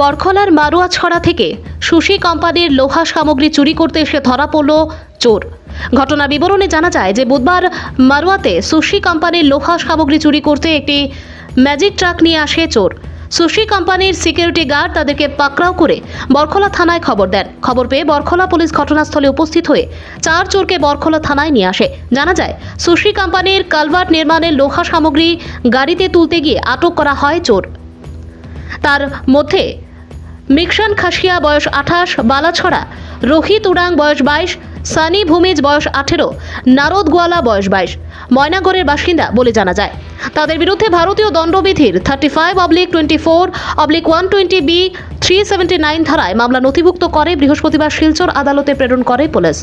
বরখলার মারুয়া ছড়া থেকে সুশি কোম্পানির লোহা সামগ্রী চুরি করতে এসে ধরা পড়ল চোর। ঘটনা বিবরণে জানা যায় যে বুধবার মারুয়াতে সুশি কোম্পানির লোহা সামগ্রী চুরি করতে একটি ম্যাজিক ট্রাক নিয়ে আসে চোর। সুশি কোম্পানির সিকিউরিটি গার্ড তাদেরকে পাকড়াও করে বরখলা থানায় খবর দেন। খবর পেয়ে বরখলা পুলিশ ঘটনাস্থলে উপস্থিত হয়ে চার চোরকে বরখলা থানায় নিয়ে আসে। জানা যায়, সুশি কোম্পানির কালভার্ট নির্মাণের লোহা সামগ্রী গাড়িতে তুলতে গিয়ে আটক করা হয় চোর। তার মধ্যে মিকশান খাসিয়া বয়স আঠাশ, বালাছড়া, রোহিত উড়াং বয়স বাইশ, সানি ভূমিজ বয়স আঠেরো, নারদ গোয়ালা বয়স বাইশ। ময়নাগড়ের বাসিন্দা বলে জানা যায়। তাদের বিরুদ্ধে ভারতীয় দণ্ডবিধির thirty five oblique twenty four oblique one twenty B three seventy nine ধারায় মামলা নথিভুক্ত করে বৃহস্পতিবার শিলচর আদালতে প্রেরণ করে পুলিশ।